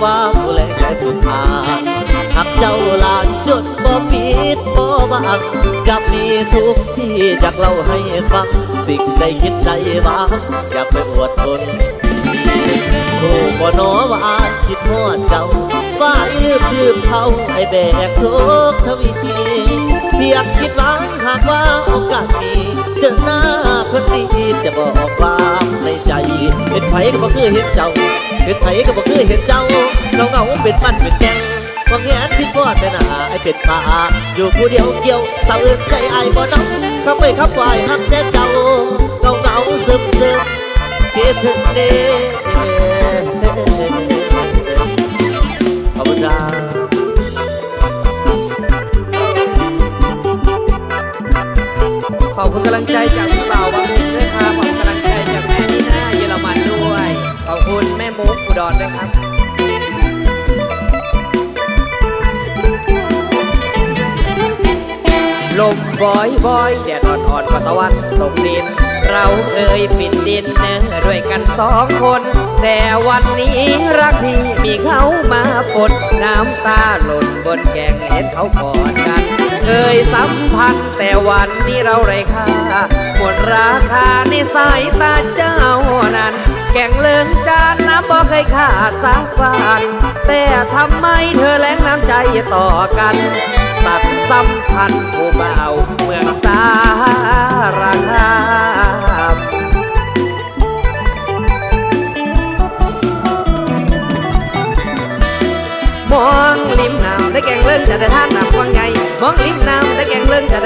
ฟ้าผู้แลแก่สุดทาหักเจ้าหลานจนบ่ปิดบ่บังกับนี้ทุกที่จากเล่าให้ฟัง สิ่งใดคิดใดบ้างอย่าไปอวดตนผู้บ่นอว่าคิดฮอดเจ้าว่าลืมลืมเขาไอแบกทุกทวีเพียงคิดหวังหากว่าโอกาสมีเจอหน้าคนดีจะบอกความในใจเห็นไผก็บ่คือเห็นเจ้า เห็นไผก็บ่คือเห็นเจ้าเงาเงาเป็นปั้นเป็นแกงควาแหนคิดว่าแต่หน้าไอเป็นป่าอยู่ผู้เดียวเกี่ยวสาวอื่นใจไอ้ายบ่น้องเข้าไปขับวายหักแต่เจ้าเงาเงาซึมซึมคิดถึงเด้ขอบคุณครับขอบคุณกำลังใจจากพี่บ่าวบาง ดรด้วยครับลมบอยบอยแดดอ่อนๆก็ตะวันตกดิน เราเคยปิดดินเนอด้วยกันสองคน แต่วันนี้รักพี่มีเขามาปนน้ำตาหล่นบนแกงเห็นเขากอดกัน เคยสัมพันธ์แต่วันนี้เราไร้ค่าหมดราคาในสายตาเจ้านั้นแก่งเลิงจานน้ำบ่เคยขาดสักวันแต่ทำไมเธอแรงน้ำใจต่อกัน ตัดสัมพันธ์ผู้เบาวเมืองสารคามมองริมน้ำได้แกงเล่นจะได้ท่านน้ำกวางใหญ่มองริมน้ำได้แกงเล่นจะได้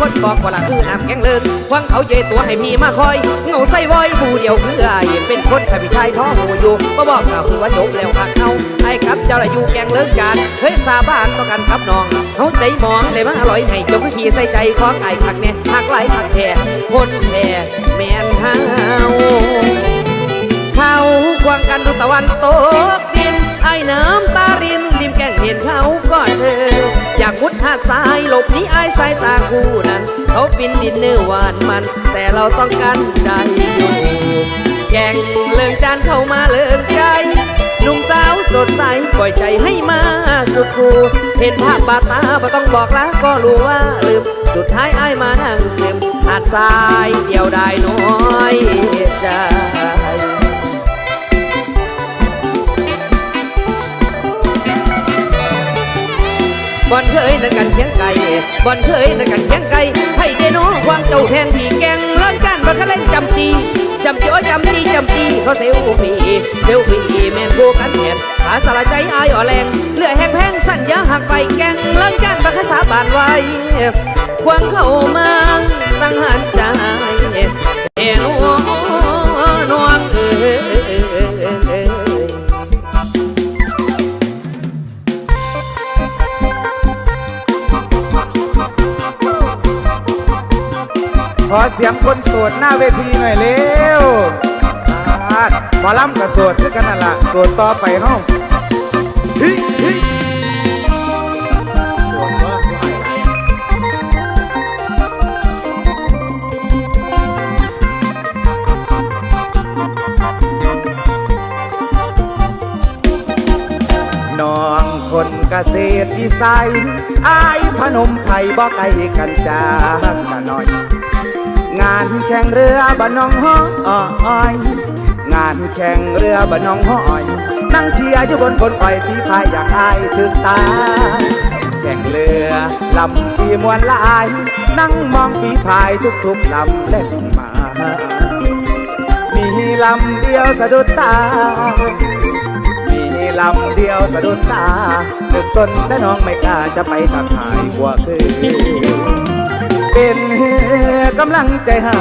คนบอกว่าละคือน้ำแกงเล่นควางเขาเยตัวให้พี่มาคอย เงาใส่วอยผู้เดียวคือไอเป็นคนถ้าพี่ชายท้อหูอยู่ก็บอกกับหัวจบแล้วหักเขาไอ้กับเจ้าละอยู่แกงเลินกันเฮ้ยสาบานต่องกันครับน้องเขาใจมองเลยมาอร่อยให้จบขี่ใส่ใจของไอ้ขักเนี่ยหักไหลหักแท้คนแท้แม่นเฮาเขาควงกันดูตะวันตกดินไอ้น้ำตาริน ริมแก้งเห็นเขาก็เธออยากมุดหาดทรายหลบหนีไอ้สายตาคู่นั้นเขาปินดินเนื้อหวานมัน แต่เราต้องกันใจอยู่แก่งเลิงจานเข้ามาเลิงใจหนุ่มสาวสดใสปล่อยใจให้มาสุดคูเห็นภาพบาดตาบ่ต้องบอกแลาก็รู้ว่าลืมสุดท้ายไอ้ายมานั่งซึมหาดทรายเดียวได้น้อยใจ บอนเคยนั่นกันเคียงไก่บอนเคยนั่นกันเคียงไก่ให้เดโนควางเจ้าแทนที่แกงเล่นกันบักเล่นจำจีจำจ้อยจำจีจำจีเขาเซลฟี่เซลฟี่แมนกูกันแทนขาสละใจอายอ่อแรงเลือแห้งแพงสั่นยาหักไปแกงเล่นกันบักสาบานไว้ควางเข้ามาตั้งหันใจเอ็นวน ขอเสียงคนโสดหน้าเวทีหน่อยเร็วอาดหมอลำกับโสดคือกันนั่นล่ะโสดต่อไปเฮ้าฮ้ยเฮ้ยโสดว่าผู้ให้หลายน้องคนเกษตรวิสัยอายพนมไผ่บ่ไกลกันจากกันหน่อย งานแข่งเรือบ้านน้องห้อยงานแข่งเรือบ้านน้องห้อยนั่งเชียร์อยู่บนบนไฟพี่พายอยากอายถึงตา แข่งเรือลำชีมวนลาย นั่งมองฝีพายทุกๆลำเล่นมา มีลำเดียวสะดุดตา มีลำเดียวสะดุดตานึกสนแต่น้องไม่กล้าจะไปทักทายกว่าคือ เป็นกำลังใจให้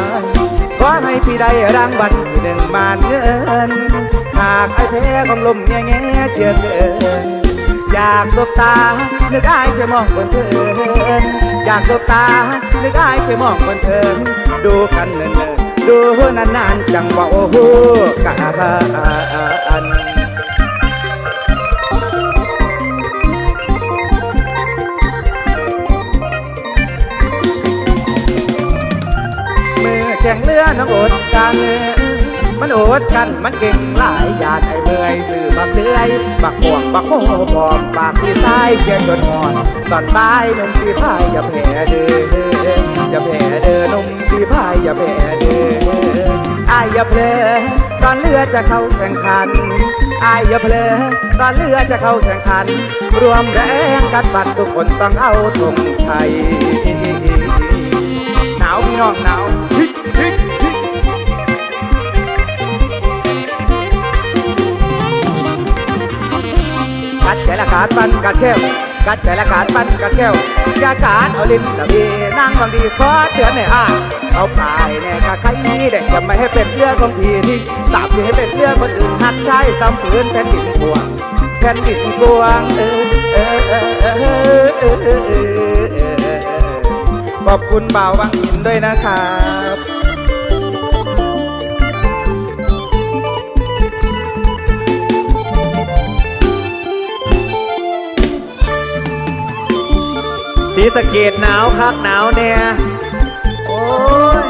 ขอให้พี่ได้รางวัลที่หนึ่งบาทเงิน หากไอ้แพ้ของลมแง่แง่เชื่อเกิน อยากสบตานึกอายแค่มองบนเทินอยากสบตานึกอายแค่มองบนเทินดูกันเนินๆดูนานๆจังว่าโอ้โหกะอัน แข่งเรือน้องอดกัน มันอดกันมันเก่งหลายยานไอ้เมื่อยสื่อบักเดือยบักม่วงบักโมพร้อมปากที่ซ้ายเขียนจนหอนตอนตายนมพี่พายอย่าแพ้เด้ออย่าแพ้เด้อนุ่มพี่พายอย่าแพ้เด้ออายอย่าเพลอตอนเรือจะเข้าแข่งขันอายอย่าเพลอตอนเรือจะเข้าแข่งขัน รวมแรงกันบัดทุกคนต้องเอาธงไทยหนาวพี่น้องหนาว กัดใจละขาดปันกัดแก้วกัดใจละขาดปันกัดแก้วอยาขาดเอาลิ้นละบีนั่งบางดีขอเตือนในอ่านเอาพายแน่กะใครเด้จะไม่ให้เป็นเรื่องของพี่นี่สาบสิให้เป็นเรื่องคนอื่นหัดใช้ซ้ำปืนแผ่นดินบวงแผ่นดินบวงเออเออเออเออเออขอบคุณบ่าววังอินด้วยนะครับ สีสะเกดหนาวคักหนาวเนี่ย โอ้ย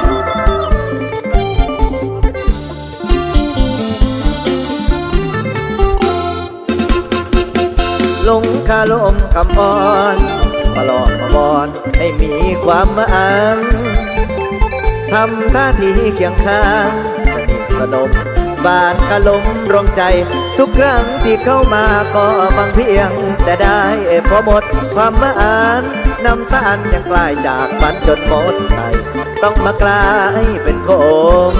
ลงคาลมคำอ่อนมาหลอกมาบอนให้มีความมายทำท่าทีเคียงข้างสนิทสนมบานคาลมรองใจ ทุกครั้งที่เข้ามาก็บังเพียง แต่ได้พอหมดความหมายน้ำตาลยังกลายจากฝันจนหมดไปต้องมากลายเป็นโคม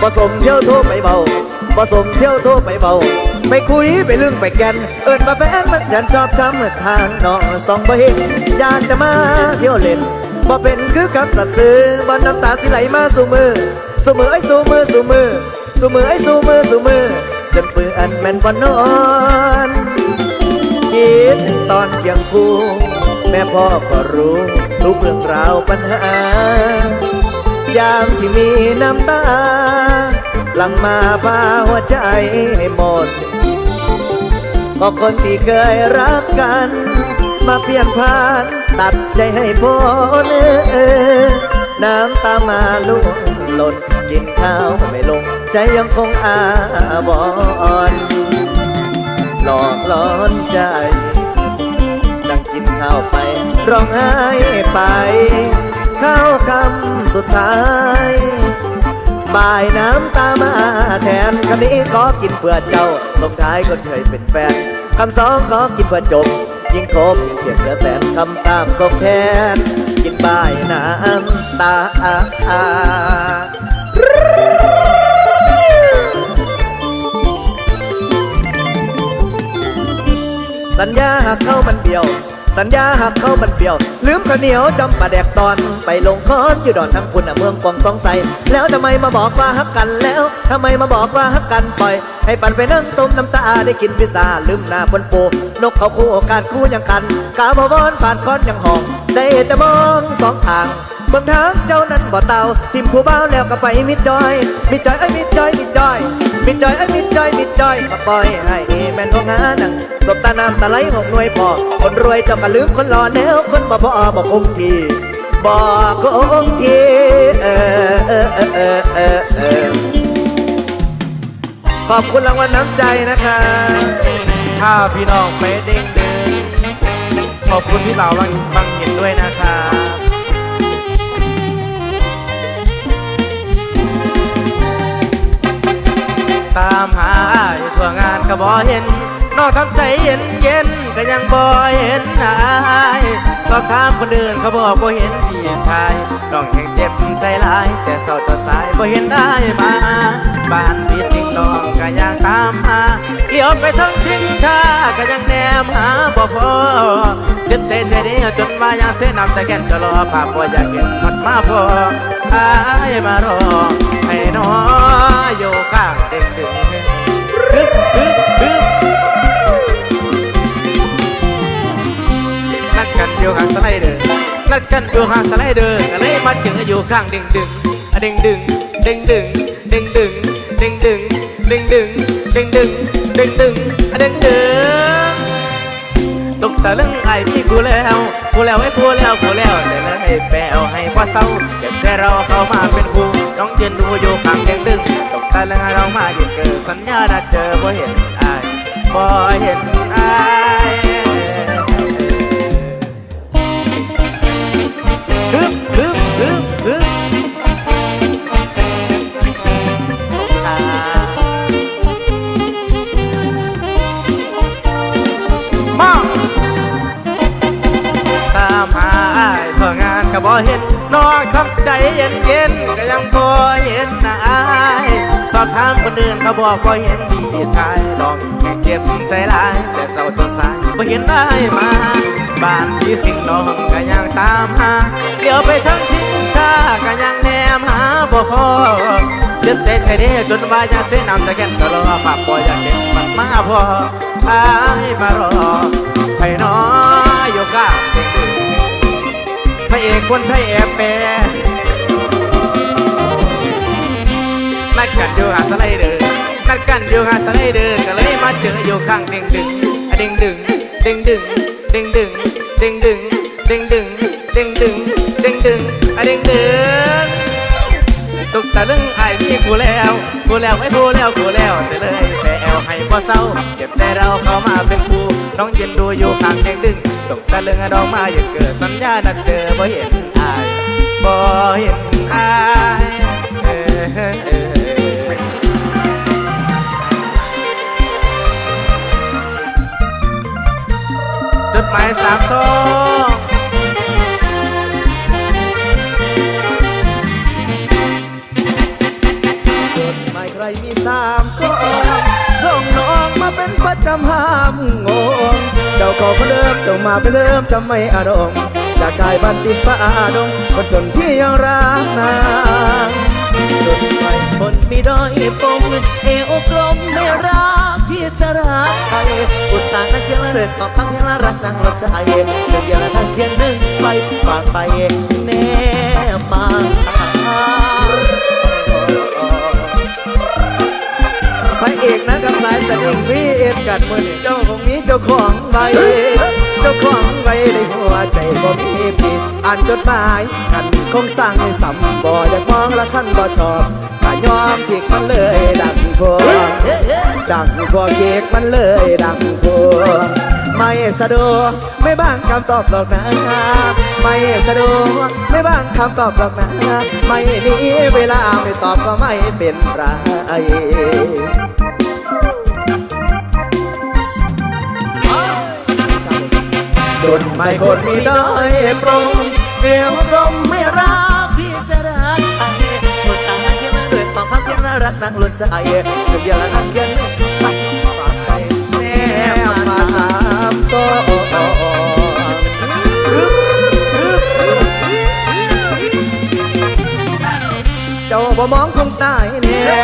ผสมเที่ยวโทรไปเบาผสมเที่ยวโทรไปเบาไปคุยไปลึงไปแกนเอิญมาแฟนมันฉันชอบช้ำทางนองสองบ่เห็นยานจะมาเที่ยวเล่นบ่เป็นคือกับสัตว์ซื้อบ่น้ำตาสิไหลมาสู่มือสู่มือไอ้สู่มือสู่มือ สูมือไอ้สูมือสูมือจนเปื้อนแม่นบ่นอนคิดถึงตอนเคียงคู่ แม่พ่อก็รู้ทุกเรื่องราวปัญหายามที่มีน้ำตา หลังมาพาหัวใจให้หมดก็คนที่เคยรักกัน มาเปลี่ยนผ่านตัดใจให้พ้นเออน้ำตามาลุ่งหล่นกินข้าวไม่ลง ใจยังคงอาบอนหลอกหลอนใจดังกินข้าวไป ร้องไห้ไป เข้าคำสุดท้ายบ่ายน้ำตามาแทนคำนี้ขอกินเพื่อเจ้าส่งท้ายคนเคยเป็นแฟนคำสองขอกินเพื่อจบ ยิ่งคบยิ่งเจ็บเหลือแสนคำสามส่งแทนกินบ่ายน้ำตา สัญญาหากเข้ามันเดียว สัญญาหากเข้ามันเปรียว ลืมข้าวเหนียวจำปลาแดกตอนไปลงคอนอยู่ดอนทั้งคุณน่ะเมืองกวางสองใส แล้วทำไมมาบอกว่าฮักกันแล้วทำไมมาบอกว่าฮักกันปล่อย ให้ปันไปนั่งต้มน้ำตาได้กินพิซซ่าลืมหน้าบนปูนกเขาคู่โอกาสคู่ยังคันกาบวอนผ่านคอนยังห้อง ได้แต่มองสองทาง บิ่งทางเจ้านั้นบ่เตาทิมผู้บ่าวแล้วก็ไปมิดจอย มิดจอยเอ้มิดจอยมิดจอย มิดจอยเอ้มิดจอยมิดจอยมาปล่อยให้แม่นของงานนังสบตาน้ำตาไหลหกหน่วยพอคนรวยเจ้าก็ลืมคนรอแนวคนบ่พอบ่คงทีบ่คงทีเออเออเออเออเออเออขอบคุณรางวัลน้ำใจนะคะถ้าพี่น้องไปเด้งเดินขอบคุณพี่บ่าววังบังเห็นด้วยนะครั ตามหาทั่วงานก็บ่เห็นนอกทำใจเย็นเย็นก็ยังบ่เห็นหายสอบถามคนอื่นเขาบอกบ่เห็นพี่ชายต้องยังเจ็บใจหลาย แต่เศร้าต่อสายบ่เห็นได้มาบ้านพี่สิ่งน้องก็ยังตามหาเลี้ยวไปทั้งทิ้งท่าก็ยังแนมหาบ่พอจนใจใจเดียวจนวายากเส้นน้ำใจแก่นจะรอภาพบ่อยากเห็นมันมาพออายมารอให้น้อ อยู่ข้างเด็กดึงฮึบฮึบฮึบนัดกันอยู่ข้างสไลเดอร์นัดกันอยู่ข้างสไลเดอร์ก็เลยมาเจออยู่ข้างเด้งดึงอะเด้งดึงเด้งดึงเด้งดึงเด้งดึงเด้งดึงเด้งดึงเด้งดึงอะเด้งดึง ตกตะลึงไอ้พี่กูแล้วกูแล้วไอ้กูแล้วกูแล้วแต่ละให้แปลให้พ่อเศร้าเก็บแต่เราเข้ามาเป็นครูน้องเจนดูอยู่ข้างเตียงดึงตกตะลึงเรามาอยู่เกิดสัญญาณเจอบ่เห็นไอ้บ่เห็นไอ้ามคนอื่นเขาบอกบ่เห็นดีชายลองแค่เจ็บใจหลายแต่เศร้าจนสายบ่เห็นได้มาบ้านพี่สิ่งน้องก็ยังตามหาเดี๋ยวไปทั้งทิ้งชาก็ยังแนมหาบ่พอเดือดใจไทยเด้จนว่าอยากเสียน้ำตะแกนตลอดปากบ่อยากเก็บมันมาพออายมารอไปน้อยอยู่ข้างเด็กพระเอกคนใช้แอบแปร นัดกันอยู่หาดสไลเดอร์นัดกันอยู่หาดสไลเดอร์ก็เลยมาเจออยู่ข้างเด้งดึงเด้งดึงเด้งดึงเด้งดึงเด้งดึงเด้งดึงเด้งดึงเด้งดึงเด้งดึงตกตะลึงไอ้พี่กูแล้วกูแล้วไอ้กูแล้วกูแล้วแต่เลยแต่แอลให้พ่อเศร้าเก็บแต่เราเข้ามาเป็นครูน้องยืนดูอยู่ข้างแดงดึงตกตะลึงอะดอกมาอย่าเกิดสัญญานัดเจอบ่เห็นอายบ่เห็นอายเอ้ยเอ้ยเอ้ย จดหมายสามซองจดหมายใครมีสามสองส่งน้องมาเป็นประจำห้ามงงเจ้าก็คนเดิมเจ้ามาเป็นเดิมจะไม่อารมณ์จากชายบ้านติดฟ้าดงคนจนที่ยังรักนางจดหมาย คนไมีด้อยปมเอวกลมไม่รักพี่จะรักใครอุตส่าห์นักเขียลเรื่องขอฟังเพียงละรักตั้งหัวใจเรื่องเดียวละนักเขียนหนึ่งไปฝากไปแน่มาสาพระเอกนะกับสายสนิงวีเอ็ดกันมือเจ้าของนี้เจ้าของไว้เจ้าของ ในหัวใจบ่มีพี่อ่านจดหมายกันคงสร้างให้สำบ่อยากมองละขันบ่ชอบก็ยอมฉีกมันเลยดังพวงดังพวงเค้กมันเลยดังพวงไม่สะดวกไม่บ้างคำตอบหรอกนะไม่สะดวกไม่บ้างคำตอบหรอกนะไม่มีเวลาไม่ตอบก็ไม่เป็นไร จนไม่คนมีด้ปรงเกี่ยวรมไม่รักพี่จะรักใครภาษาเขียนด้วยความพักเพียงน่ารักนักล้นใจเดียวละนักเขียนไปฝากไปแม่มาสามโซเจ้าบ่มองคงตายแน่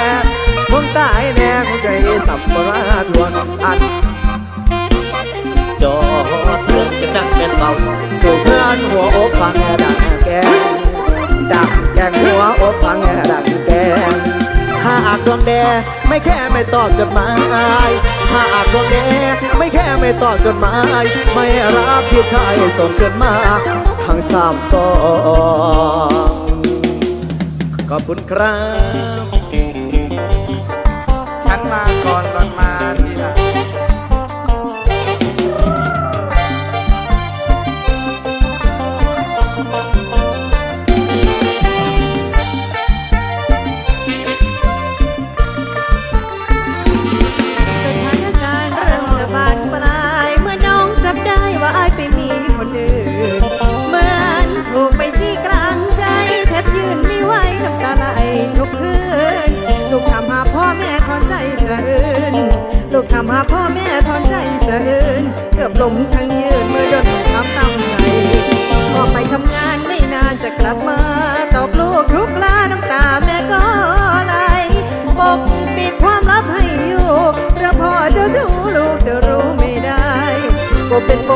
คงตายแน่คงใจสับปะราดวนอันจอ เบาสู่เพื่อนหัวอกฟังดังแกงดังแกงหัวอกฟังดังแกงหากดวงแดงไม่แค่ไม่ตอบจดหมายหากดวงแดงไม่แค่ไม่ตอบจดหมาย ไม่รับพี่ชายส่งเกินมาทั้งสามสองขอบคุณครับ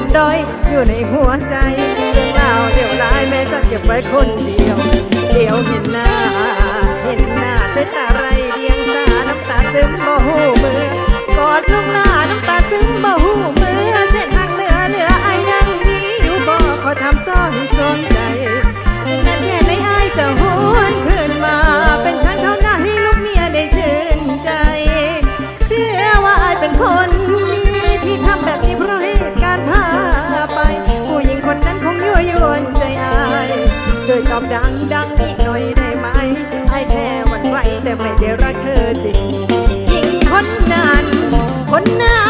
มด้อยอยู่ในหัวใจ เรื่องราวเดี๋ยวร้ายแม่จะเก็บไว้คนเดียว เดี๋ยวเห็นหน้า เห็นหน้าเส้นอะไรเดียงตาน้ำตาซึมบ่หูมือกอดลูกหน้าน้ำตาซึมบ่หูมือเส้นทางเหลือเหลือไอยังมีอยู่บ่ขอทำซ้อนสนใจ อบดังดังอีกหน่อยได้ไหมไอ้แค่หวันไหวแต่ไม่ได้รักเธอจริงยิ่งคนนั้นคนนั้น